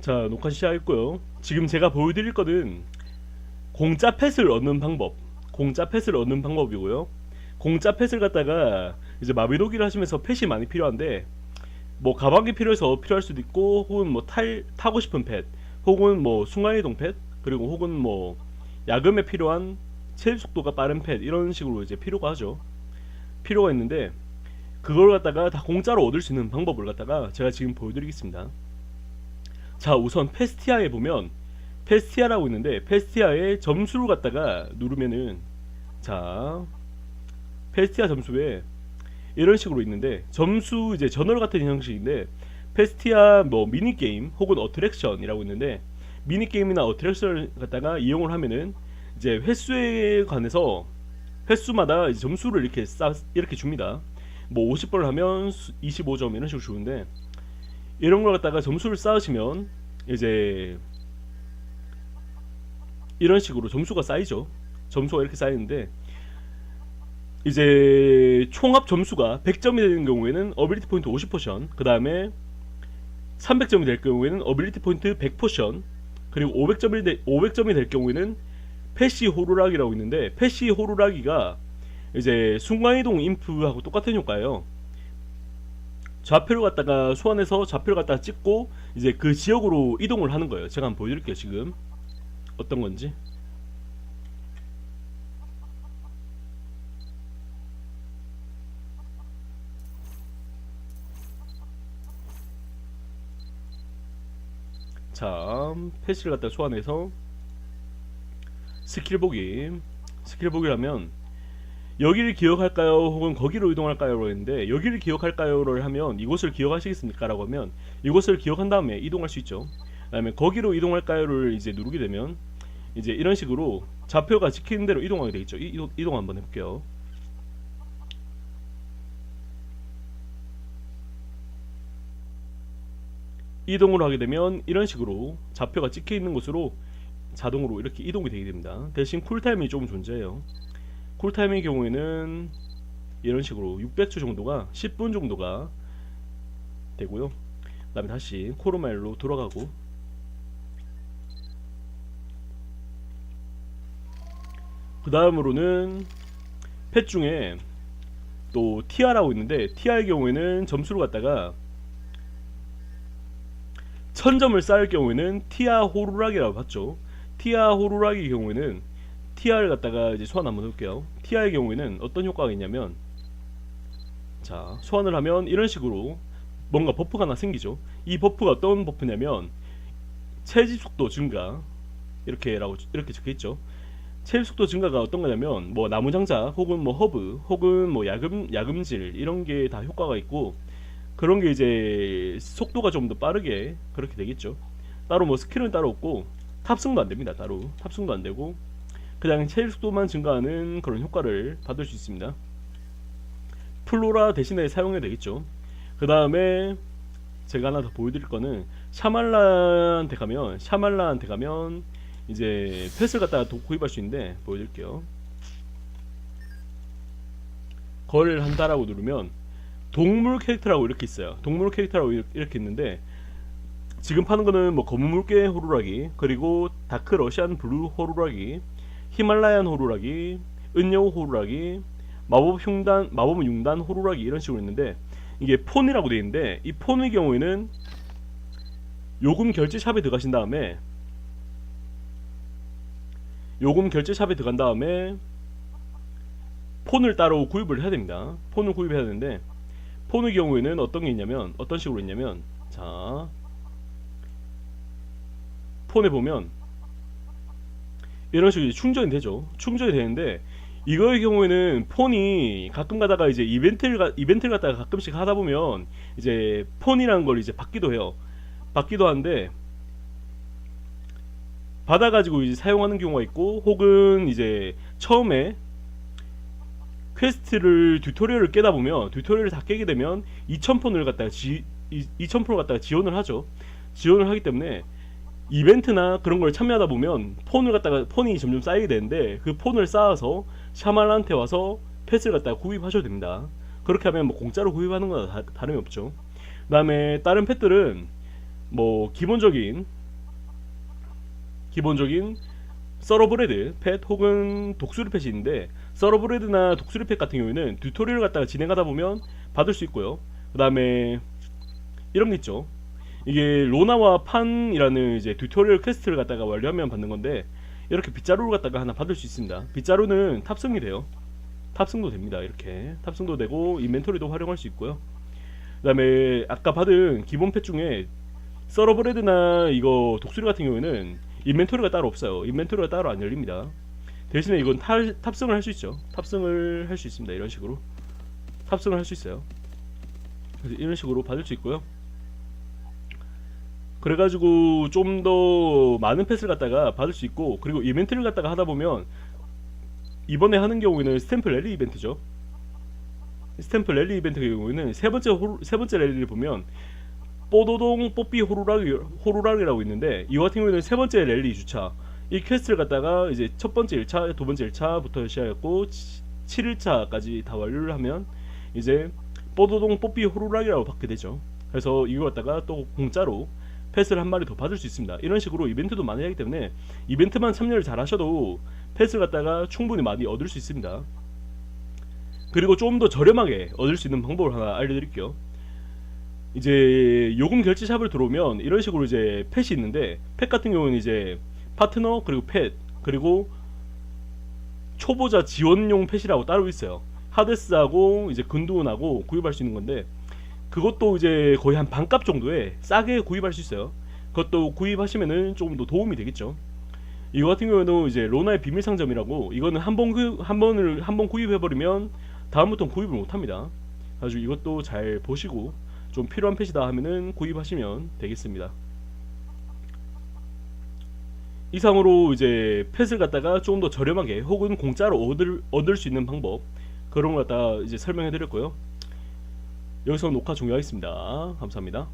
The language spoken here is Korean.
자 녹화 시작했고요. 지금 제가 보여드릴 거는 공짜 펫을 얻는 방법, 공짜 펫을 얻는 방법이고요. 공짜 펫을 갖다가 이제 마비노기를 하시면서 펫이 많이 필요한데 뭐 가방이 필요해서 필요할 수도 있고 혹은 뭐 탈, 타고 싶은 펫 혹은 뭐 순간이동 펫 그리고 혹은 뭐 야금에 필요한 체입 속도가 빠른 펫 이런 식으로 이제 필요가 하죠. 필요가 있는데 그걸 갖다가 다 공짜로 얻을 수 있는 방법을 갖다가 제가 지금 보여드리겠습니다. 자 우선 페스티아에 보면 페스티아라고 있는데 페스티아의 점수를 갖다가 누르면은 자 페스티아 점수에 이런 식으로 있는데 점수 이제 저널 같은 형식인데 페스티아 뭐 미니 게임 혹은 어트랙션이라고 있는데 미니 게임이나 어트랙션을 갖다가 이용을 하면은 이제 횟수에 관해서 횟수마다 점수를 이렇게 쌓 이렇게 줍니다. 뭐 50번을 하면 25점 이런 식으로 주는데 이런 걸 갖다가 점수를 쌓으시면 이제 이런 식으로 점수가 쌓이죠. 점수가 이렇게 쌓이는데 이제 총합 점수가 100점이 되는 경우에는 어빌리티 포인트 50포션, 그 다음에 300점이 될 경우에는 어빌리티 포인트 100포션, 그리고 500점이, 되, 500점이 될 경우에는 패시 호루라기라고 있는데 패시 호루라기가 이제 순간이동 인프하고 똑같은 효과예요. 좌표를 갖다가 소환해서 좌표를 갖다가 찍고 이제 그 지역으로 이동을 하는 거예요. 제가 한번 보여드릴게요. 지금 어떤 건지. 자, 패시를 갖다가 소환해서 스킬 보기. 스킬 보기라면 여기를 기억할까요? 혹은 거기로 이동할까요? 했는데 여기를 기억할까요?를 하면 이곳을 기억하시겠습니까? 라고 하면 이곳을 기억한 다음에 이동할 수 있죠. 그다음에 거기로 이동할까요?를 이제 누르게 되면 이제 이런 식으로 좌표가 지키는 대로 이동하게 되겠죠. 이, 이동 한번 해볼게요. 이동을 하게 되면 이런 식으로 좌표가 찍혀 있는 곳으로 자동으로 이렇게 이동이 되게 됩니다. 대신 쿨타임이 조금 존재해요. 쿨타임의 경우에는 이런 식으로 600초 정도가 10분 정도가 되고요. 그 다음에 다시 코로마일로 돌아가고 그 다음으로는 펫 중에 또 TR라고 있는데 TR의 경우에는 점수를 갖다가 1000점을 쌓을 경우에는 티아 호루라기라고 봤죠. 티아 호루라기 경우에는 티아를 갖다가 이제 소환 한번 해볼게요. 티아의 경우에는 어떤 효과가 있냐면 자 소환을 하면 이런 식으로 뭔가 버프가 하나 생기죠. 이 버프가 어떤 버프냐면 채집 속도 증가 이렇게라고 이렇게 적혀 있죠. 채집 속도 증가가 어떤 거냐면 뭐 나무 장자 혹은 뭐 허브 혹은 뭐 야금 야금질 이런 게 다 효과가 있고 그런 게 이제 속도가 좀 더 빠르게 그렇게 되겠죠. 따로 뭐 스킬은 따로 없고 탑승도 안 됩니다. 따로 탑승도 안 되고 그냥 체일 속도만 증가하는 그런 효과를 받을 수 있습니다. 플로라 대신에 사용해야 되겠죠. 그 다음에 제가 하나 더 보여드릴 거는 샤말라한테 가면 샤말라한테 가면 이제 펫을 갖다가 도- 구입할 수 있는데 보여드릴게요. 걸 한다라고 누르면 동물 캐릭터라고 이렇게 있어요. 동물 캐릭터라고 이렇- 이렇게 있는데 지금 파는 거는 뭐 검은 물개 호루라기 그리고 다크 러시안 블루 호루라기 히말라얀 호루라기 은여우 호루라기 마법 흉단 마법 융단 호루라기 이런 식으로 있는데 이게 폰이라고 되어 있는데 이 폰의 경우에는 요금 결제 샵에 들어가신 다음에 요금 결제 샵에 들어간 다음에 폰을 따로 구입을 해야 됩니다. 폰을 구입해야 되는데 폰의 경우에는 어떤 게 있냐면 어떤 식으로 있냐면 자 폰에 보면 이런 식으로 충전이 되죠. 충전이 되는데 이거의 경우에는 폰이 가끔 가다가 이제 이벤트를 가, 이벤트를 갖다가 가끔씩 하다 보면 이제 폰이라는 걸 이제 받기도 해요. 받기도 하는데 받아가지고 이제 사용하는 경우가 있고 혹은 이제 처음에 퀘스트를 튜토리얼을 깨다 보면 튜토리얼을 다 깨게 되면 2000폰을 갖다가 지 2000폰을 갖다가 지원을 하죠. 지원을 하기 때문에 이벤트나 그런 걸 참여하다 보면 폰을 갖다가 폰이 점점 쌓이게 되는데 그 폰을 쌓아서 샤말한테 와서 패스를 갖다가 구입하셔도 됩니다. 그렇게 하면 뭐 공짜로 구입하는 거나 다, 다름이 없죠. 그 다음에 다른 펫들은 뭐 기본적인 기본적인 서러브레드 펫 혹은 독수리 펫이 있는데 서러브레드나 독수리 펫 같은 경우에는 튜토리얼 갖다가 진행하다 보면 받을 수 있고요. 그 다음에 이런 게 있죠. 이게 로나와 판이라는 이제 튜토리얼 퀘스트를 갖다가 완료하면 받는 건데 이렇게 빗자루를 갖다가 하나 받을 수 있습니다. 빗자루는 탑승이 돼요. 탑승도 됩니다. 이렇게 탑승도 되고 인벤토리도 활용할 수 있고요. 그다음에 아까 받은 기본 펫 중에 서러브레드나 이거 독수리 같은 경우에는 인벤토리가 따로 없어요. 인벤토리가 따로 안 열립니다. 대신에 이건 탈, 탑승을 할 수 있죠. 탑승을 할 수 있습니다. 이런 식으로 탑승을 할 수 있어요. 그래서 이런 식으로 받을 수 있고요. 그래가지고 좀 더 많은 펫을 갖다가 받을 수 있고 그리고 이벤트를 갖다가 하다 보면 이번에 하는 경우에는 스탬프 랠리 이벤트죠. 스탬프 랠리 이벤트 경우에는 세 번째 호루, 세 번째 랠리를 보면 뽀도동 뽀삐 호루라기 호루라기라고 있는데 이 같은 경우에는 세 번째 랠리 주차 이 퀘스트를 갖다가 이제 첫 번째 1차, 두 번째 1차부터 시작했고 7일차까지 다 완료를 하면 이제 뽀도동 뽀삐 호루라기라고 받게 되죠. 그래서 이거 갖다가 또 공짜로 패스를 한 마리 더 받을 수 있습니다. 이런 식으로 이벤트도 많이 하기 때문에 이벤트만 참여를 잘 하셔도 패스를 갖다가 충분히 많이 얻을 수 있습니다. 그리고 좀더 저렴하게 얻을 수 있는 방법을 하나 알려드릴게요. 이제 요금 결제 샵을 들어오면 이런 식으로 이제 펫이 있는데 펫 같은 경우는 이제 파트너 그리고 펫 그리고 초보자 지원용 펫이라고 따로 있어요. 하데스하고 이제 근두운하고 구입할 수 있는 건데 그것도 이제 거의 한 반값 정도에 싸게 구입할 수 있어요. 그것도 구입하시면은 조금 더 도움이 되겠죠. 이거 같은 경우에는 이제 로나의 비밀 상점이라고 이거는 한 번 한 번을 한 번 구입해 버리면 다음부터는 구입을 못 합니다. 아주 이것도 잘 보시고 좀 필요한 펫이다 하면은 구입하시면 되겠습니다. 이상으로 이제 펫을 갖다가 조금 더 저렴하게 혹은 공짜로 얻을 얻을 수 있는 방법 그런 걸 갖다 이제 설명해 드렸고요. 여기서 녹화 종료하겠습니다. 감사합니다.